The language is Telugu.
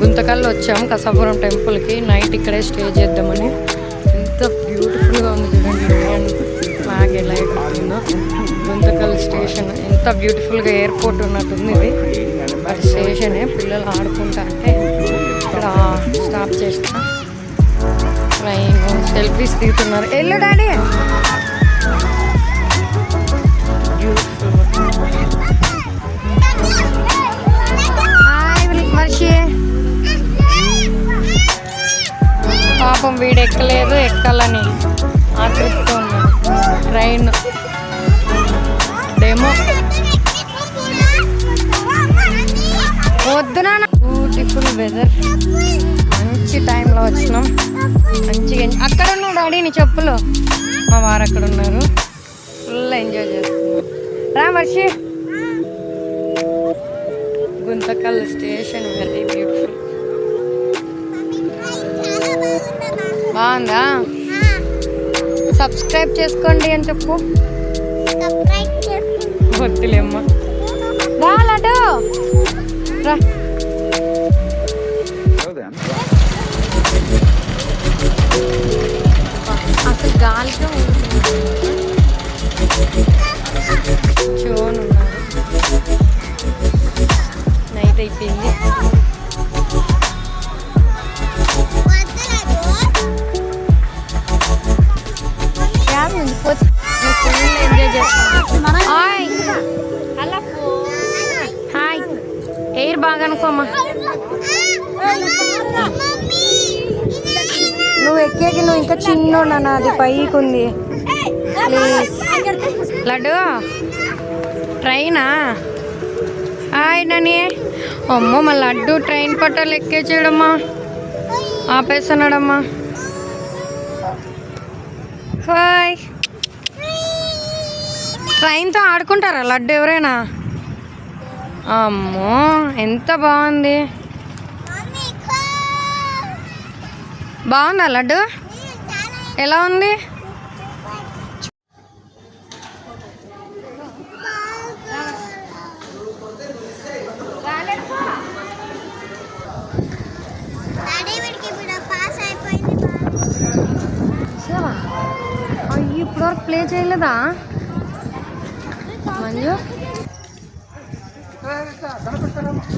గుంతకల్లో వచ్చాము కసాపురం టెంపుల్కి. నైట్ ఇక్కడే స్టే చేద్దామని. ఎంత బ్యూటిఫుల్గా ఉంది చూడండి ఇండియన్ ఫ్లాగ్ ఎలా ఎగురుతుందో గుంతకల్ స్టేషన్ ఎంత బ్యూటిఫుల్గా ఎయిర్పోర్ట్ ఉన్నట్టుంది ఇది. అది స్టేషనే పిల్లలు ఆడుకుంటా అంటే ఇక్కడ స్టాప్ చేస్తా. ట్రైన్ సెల్ఫీస్ దిగుతున్నారు ఎల్లు డాడీ! వీడు ఎక్కలేదు ఎక్కాలని ఆ ఉన్నాడు ట్రైన్. డెమో. పొద్దున బ్యూటిఫుల్ వెదర్. మంచి టైంలో వచ్చినాం. మంచిగా అక్కడ ఉన్నాడు డాడీ నీ చెప్పులు? మా వారు అక్కడ ఉన్నారు. ఫుల్ ఎంజాయ్ చేస్తున్నాం రా మర్షి. గుంతకల్ స్టేషన్ వెరీ బ్యూటిఫుల్ బాగుందా? సబ్స్క్రైబ్ చేసుకోండి అని చెప్పు. వద్దులేమ్మా. రా లడ్డు రా. అసలు గాలిగా చూను నైట్ అయిపోయింది. బాగా అనుకోమ్మా నువ్వు ఎక్కేకి నువ్వు ఇంకా చిన్నోడు నాన్న అది పైకి ఉంది. ప్లీజ్ లడ్డు ట్రైనా? హాయ్ నని. అమ్మో మా లడ్డు ట్రైన్ పట్టాలు ఎక్కేచేయడమ్మా ఆపేస్తున్నాడమ్మా. హాయ్. ట్రైన్తో ఆడుకుంటారా లడ్డు ఎవరైనా? అమ్మో ఎంత బాగుంది. బాగుందా లడ్డు? ఎలా ఉంది? ఇప్పటివరకు ప్లే చేయలేదా? మంజు? గణపతి